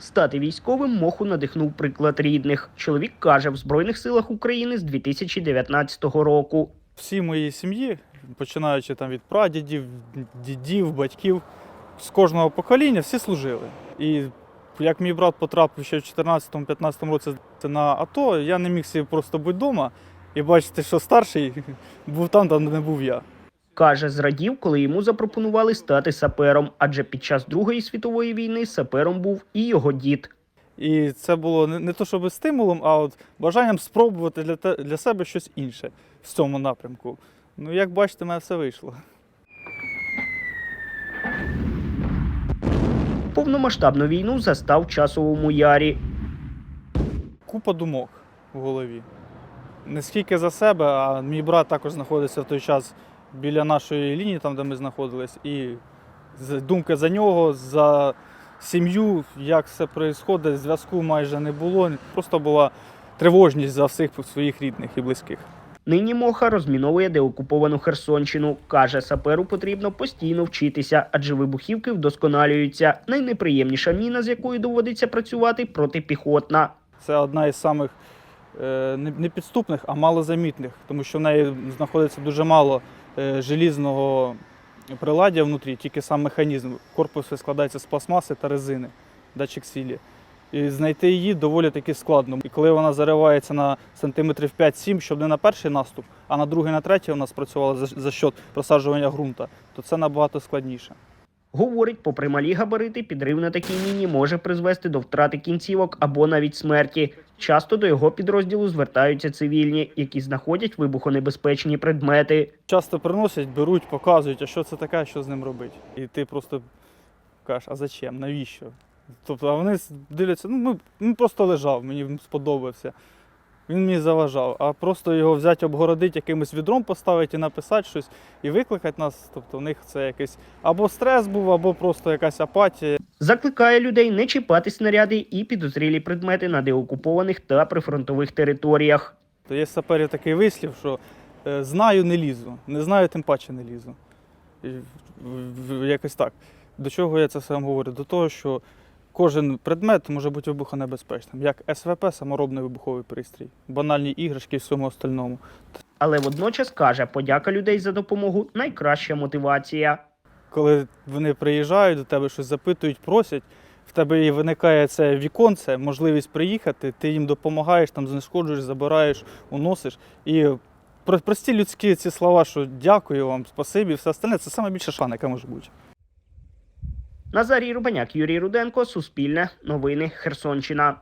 Стати військовим моху надихнув приклад рідних. Чоловік каже, в Збройних силах України з 2019 року. Всі моїй сім'ї, починаючи там від прадідів, дідів, батьків, з кожного покоління всі служили. І як мій брат потрапив ще в 2014-2015 році на АТО, я не міг собі просто бути вдома і бачити, що старший був там, де не був я. Каже, зрадів, коли йому запропонували стати сапером, адже під час Другої світової війни сапером був і його дід. І це було не, не то, щоб стимулом, а от бажанням спробувати для, те- для себе щось інше в цьому напрямку. Ну, як бачите, мене все вийшло. Повномасштабну війну застав в часовому ярі. купа думок в голові. Не скільки за себе, а мій брат також знаходиться в той час біля нашої лінії, там, де ми знаходились, і думки за нього, за сім'ю, як все відбувається, зв'язку майже не було. Просто була тривожність за всіх своїх рідних і близьких. Нині Моха розміновує деокуповану Херсонщину. Каже, саперу потрібно постійно вчитися, адже вибухівки вдосконалюються. Найнеприємніша міна, з якою доводиться працювати, протипіхотна. Це одна із самих е, не підступних, а малозамітних, тому що в неї знаходиться дуже мало желізного приладдя внутрі, тільки сам механізм. Корпус складається з пластмаси та резини, датчик сілі. І знайти її доволі таки складно. І коли вона заривається на сантиметрів 5-7, щоб не на перший наступ, а на другий, на третій вона спрацювала за, за счет просаджування ґрунта, то це набагато складніше. Говорить, попри малі габарити, підрив на такій міні може призвести до втрати кінцівок або навіть смерті. Часто до його підрозділу звертаються цивільні, які знаходять вибухонебезпечні предмети. Часто приносять, беруть, показують, а що це таке, що з ним робити. І ти просто кажеш, а зачем? Навіщо? Тобто, вони дивляться, ну ми- він просто лежав, мені сподобався. Він мені заважав. А просто його взяти, обгородити, якимось відром поставити і написати щось і викликати нас. Тобто в них це якийсь або стрес був, або просто якась апатія. Закликає людей не чіпати снаряди і підозрілі предмети на деокупованих та прифронтових територіях. То є саперів такий вислів, що е, знаю, не лізу, не знаю, тим паче не лізу. Якось так. До чого я це все вам говорю? До того, що кожен предмет може бути вибухонебезпечним, як СВП, саморобний вибуховий пристрій, банальні іграшки і всьому остальному. Але водночас каже, подяка людей за допомогу найкраща мотивація. Коли вони приїжджають до тебе, щось запитують, просять, в тебе і виникає це віконце, можливість приїхати, ти їм допомагаєш, там знешкоджуєш, забираєш, уносиш. І про- прості людські ці слова, що дякую вам, спасибі, все остальне, це найбільша шана, яка може бути. Назарій Рубаняк, Юрій Руденко, Суспільне, Новини, Херсонщина.